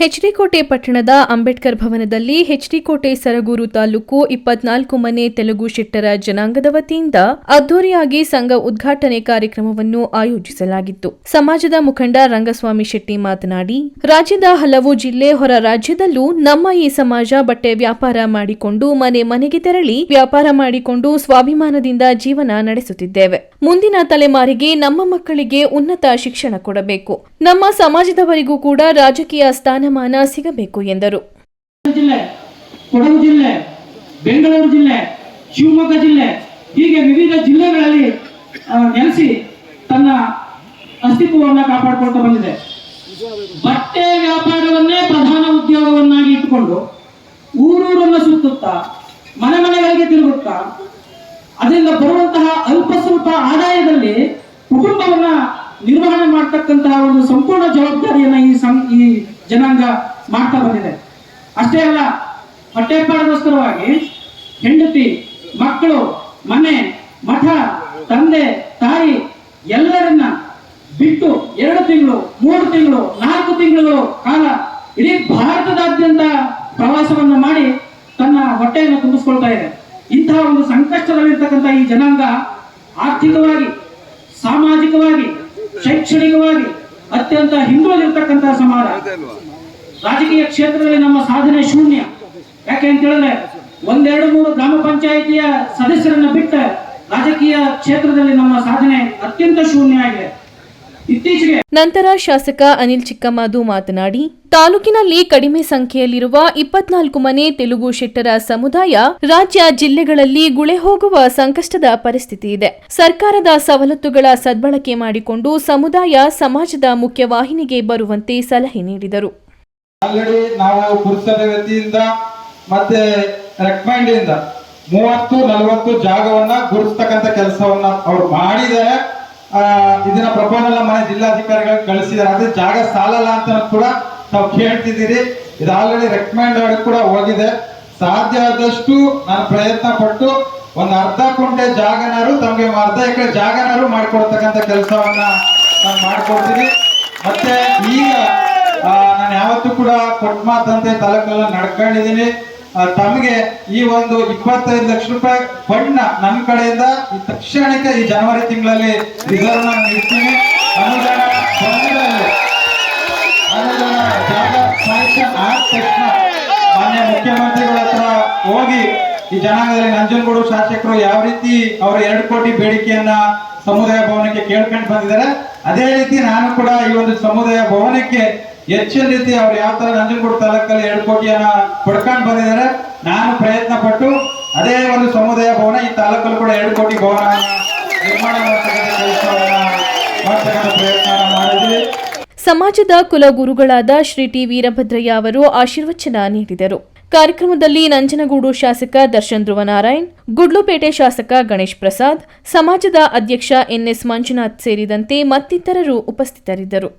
ಹೆಚ್ಡಿಕೋಟೆ ಪಟ್ಟಣದ ಅಂಬೇಡ್ಕರ್ ಭವನದಲ್ಲಿ ಹೆಚ್ಡಿಕೋಟೆ ಸರಗೂರು ತಾಲೂಕು ಇಪ್ಪತ್ನಾಲ್ಕು ಮನೆ ತೆಲುಗು ಶೆಟ್ಟರ ಜನಾಂಗದ ವತಿಯಿಂದ ಅದ್ದೂರಿಯಾಗಿ ಸಂಘ ಉದ್ಘಾಟನೆ ಕಾರ್ಯಕ್ರಮವನ್ನು ಆಯೋಜಿಸಲಾಗಿತ್ತು. ಸಮಾಜದ ಮುಖಂಡ ರಂಗಸ್ವಾಮಿ ಶೆಟ್ಟಿ ಮಾತನಾಡಿ, ರಾಜ್ಯದ ಹಲವು ಜಿಲ್ಲೆ ಹೊರ ರಾಜ್ಯದಲ್ಲೂ ನಮ್ಮ ಈ ಸಮಾಜ ಬಟ್ಟೆ ವ್ಯಾಪಾರ ಮಾಡಿಕೊಂಡು ಮನೆ ಮನೆಗೆ ತೆರಳಿ ವ್ಯಾಪಾರ ಮಾಡಿಕೊಂಡು ಸ್ವಾಭಿಮಾನದಿಂದ ಜೀವನ ನಡೆಸುತ್ತಿದ್ದೇವೆ. ಮುಂದಿನ ತಲೆಮಾರಿಗೆ ನಮ್ಮ ಮಕ್ಕಳಿಗೆ ಉನ್ನತ ಶಿಕ್ಷಣ ಕೊಡಬೇಕು. ನಮ್ಮ ಸಮಾಜದವರಿಗೂ ಕೂಡ ರಾಜಕೀಯ ಸ್ಥಾನಮಾನ ಸಿಗಬೇಕು ಎಂದರು. ಜಿಲ್ಲೆ, ಕೊಡಗು ಜಿಲ್ಲೆ, ಬೆಂಗಳೂರು ಜಿಲ್ಲೆ, ಶಿವಮೊಗ್ಗ ಜಿಲ್ಲೆ, ಹೀಗೆ ವಿವಿಧ ಜಿಲ್ಲೆಗಳಲ್ಲಿ ನೆಲೆಸಿ ತನ್ನ ಅಸ್ತಿತ್ವವನ್ನು ಕಾಪಾಡಿಕೊಳ್ತಾ ಬಂದಿದೆ. ಬಟ್ಟೆ ವ್ಯಾಪಾರವನ್ನೇ ಪ್ರಧಾನ ಉದ್ಯೋಗವನ್ನಾಗಿ ಇಟ್ಟುಕೊಂಡು ಊರೂರನ್ನು ಸುತ್ತುತ್ತಾ, ಮನೆ ಮನೆಗಳಿಗೆ ತಿರುಗುತ್ತಾ, ಅದರಿಂದ ಬರುವಂತಹ ಅಲ್ಪ ಸ್ವಲ್ಪ ಆದಾಯದಲ್ಲಿ ಕುಟುಂಬವನ್ನ ನಿರ್ವಹಣೆ ಮಾಡ್ತಕ್ಕಂತಹ ಒಂದು ಸಂಪೂರ್ಣ ಜವಾಬ್ದಾರಿಯನ್ನ ಈ ಜನಾಂಗ ಮಾಡ್ತಾ ಬಂದಿದೆ. ಅಷ್ಟೇ ಅಲ್ಲ, ಹೊಟ್ಟೆಪಾಡಿಗೋಸ್ಕರವಾಗಿ ಹೆಂಡತಿ, ಮಕ್ಕಳು, ಮನೆ, ಮಠ, ತಂದೆ, ತಾಯಿ ಎಲ್ಲರನ್ನ ಬಿಟ್ಟು ಎರಡು ತಿಂಗಳು, ಮೂರು ತಿಂಗಳು, ನಾಲ್ಕು ತಿಂಗಳು ಕಾಲ ಇಡೀ ಭಾರತದಾದ್ಯಂತ ಪ್ರವಾಸವನ್ನು ಮಾಡಿ ತನ್ನ ಹೊಟ್ಟೆಯನ್ನು ತುಂಬಿಸ್ಕೊಳ್ತಾ ಇದೆ. ಇಂತಹ ಒಂದು ಸಂಕಷ್ಟದಲ್ಲಿರ್ತಕ್ಕಂಥ ಈ ಜನಾಂಗ ಆರ್ಥಿಕವಾಗಿ, ಸಾಮಾಜಿಕವಾಗಿ, ಶೈಕ್ಷಣಿಕವಾಗಿ ಅತ್ಯಂತ ಹಿಂದುಳಿದಿರ್ತಕ್ಕಂತಹ ಸಮಾಜ. ರಾಜಕೀಯ ಕ್ಷೇತ್ರದಲ್ಲಿ ನಮ್ಮ ಸಾಧನೆ ಶೂನ್ಯ. ಯಾಕೆ ಅಂತ ಹೇಳಿದ್ರೆ ಒಂದೆರಡು ಮೂರು ಗ್ರಾಮ ಪಂಚಾಯಿತಿಯ ಸದಸ್ಯರನ್ನ ಬಿಟ್ಟ ರಾಜಕೀಯ ಕ್ಷೇತ್ರದಲ್ಲಿ ನಮ್ಮ ಸಾಧನೆ ಅತ್ಯಂತ ಶೂನ್ಯ ಆಗಿದೆ. ನಂತರ ಶಾಸಕ ಅನಿಲ್ ಚಿಕ್ಕಮಾದು ಮಾತನಾಡಿ ತಾಲೂಕಿನಲ್ಲಿ ಕಡಿಮೆ ಸಂಖ್ಯೆಯಲ್ಲಿರುವ ಇಪ್ಪತ್ನಾಲ್ಕು ಮನೆ ತೆಲುಗು ಶೆಟ್ಟರ ಸಮುದಾಯ ರಾಜ್ಯ ಜಿಲ್ಲೆಗಳಲ್ಲಿ ಗುಳೆ ಹೋಗುವ ಸಂಕಷ್ಟದ ಪರಿಸ್ಥಿತಿ ಇದೆ. ಸರ್ಕಾರದ ಸವಲತ್ತುಗಳ ಸದ್ಬಳಕೆ ಮಾಡಿಕೊಂಡು ಸಮುದಾಯ ಸಮಾಜದ ಮುಖ್ಯವಾಹಿನಿಗೆ ಬರುವಂತೆ ಸಲಹೆ ನೀಡಿದರು. ಮೂವತ್ತು ನಲವತ್ತು ಜಾಗವನ್ನ ಗುರುತಕ್ಕಂತ ಕೆಲಸವನ್ನ ಅವ್ರು ಮಾಡಿದ್ದಾರೆ ಆ, ಇದನ್ನ ಪ್ರಪೋಸಲ್ ಮನೆ ಜಿಲ್ಲಾಧಿಕಾರಿಗಳಿಗೆ ಕಳಿಸಿದ್ದಾರೆ. ಅದೇ ಜಾಗ ಸಾಲಲ್ಲ ಅಂತ ಕೂಡ ತಾವು ಕೇಳ್ತಿದ್ದೀರಿ. ಇದು ಆಲ್ರೆಡಿ ರೆಕಮೆಂಡ್ ಕೂಡ ಹೋಗಿದೆ. ಸಾಧ್ಯ ಆದಷ್ಟು ನಾನು ಪ್ರಯತ್ನ ಪಟ್ಟು ಒಂದು ಅರ್ಧ ಕುಂಟೆ ಜಾಗನಾರು ತಮಗೆ ಅರ್ಧ ಎಕರೆ ಜಾಗನಾರು ಮಾಡಿಕೊಡ್ತಕ್ಕಂಥ ಕೆಲಸವನ್ನ ನಾನು ಮಾಡ್ಕೊಡ್ತೀನಿ. ಮತ್ತೆ ಈಗ ನಾನು ಯಾವತ್ತೂ ಕೂಡ ಕೊಟ್ಟ ಮಾತಂತೆ ತಾಲೂಕಲ್ಲ ನಡ್ಕೊಂಡಿದ್ದೀನಿ. ತಮಗೆ ಈ ಒಂದು ಇಪ್ಪತ್ತೈದು ಲಕ್ಷ ರೂಪಾಯಿ ಫಂಡ್ ನನ್ನ ಕಡೆಯಿಂದ ತಕ್ಷಣಕ್ಕೆ ಈ ಜನವರಿ ತಿಂಗಳಲ್ಲಿ ರಿಸರ್ವ್ ನೀಡ್ತೀನಿ ಅನುದಾನ. ಅನುದಾನ ಜಾಗ ಆದ ತಕ್ಷಣ ಮಾನ್ಯ ಮುಖ್ಯಮಂತ್ರಿಗಳ ಹತ್ರ ಹೋಗಿ ಈ ಜನಾಂಗದಲ್ಲಿ ನಂಜನಗೂಡು ಶಾಸಕರು ಯಾವ ರೀತಿ ಅವರ ಎರಡು ಕೋಟಿ ಬೇಡಿಕೆಯನ್ನ ಸಮುದಾಯ ಭವನಕ್ಕೆ ಕೇಳ್ಕೊಂಡು ಬಂದಿದ್ದಾರೆ, ಅದೇ ರೀತಿ ನಾನು ಕೂಡ ಈ ಒಂದು ಸಮುದಾಯ ಭವನಕ್ಕೆ ಹೆಚ್ಚಿನ ರೀತಿ ಅವ್ರು ಯಾವ ತರ ನಂಜನಗೂಡು ತಾಲೂಕಲ್ಲಿ ಎರಡು ಕೋಟಿಯನ್ನ ಪಡ್ಕೊಂಡು ಬಂದಿದ್ದಾರೆ, ನಾನು ಪ್ರಯತ್ನ ಪಟ್ಟು ಅದೇ ಒಂದು ಸಮುದಾಯ ಭವನ, ಈ ತಾಲೂಕಲ್ಲಿ ಕೂಡ ಎರಡು ಕೋಟಿ ಭವನ ನಿರ್ಮಾಣ ಮಾಡ್ತಕ್ಕಂಥ ಪ್ರಯತ್ನ ಮಾಡಿದ್ವಿ ಸಮಾಜದ ಕುಲಗುರುಗಳಾದ ಶ್ರೀ ಟಿ ವೀರಭದ್ರಯ್ಯ ಅವರು ಆಶೀರ್ವಚನ ನೀಡಿದರು. ಕಾರ್ಯಕ್ರಮದಲ್ಲಿ ನಂಜನಗೂಡು ಶಾಸಕ ದರ್ಶನ್ ಧ್ರುವನಾರಾಯಣ್, ಗುಡ್ಲುಪೇಟೆ ಶಾಸಕ ಗಣೇಶ್ ಪ್ರಸಾದ್, ಸಮಾಜದ ಅಧ್ಯಕ್ಷ ಎನ್ಎಸ್ ಮಂಜುನಾಥ್ ಸೇರಿದಂತೆ ಮತ್ತಿತರರು ಉಪಸ್ಥಿತರಿದ್ದರು.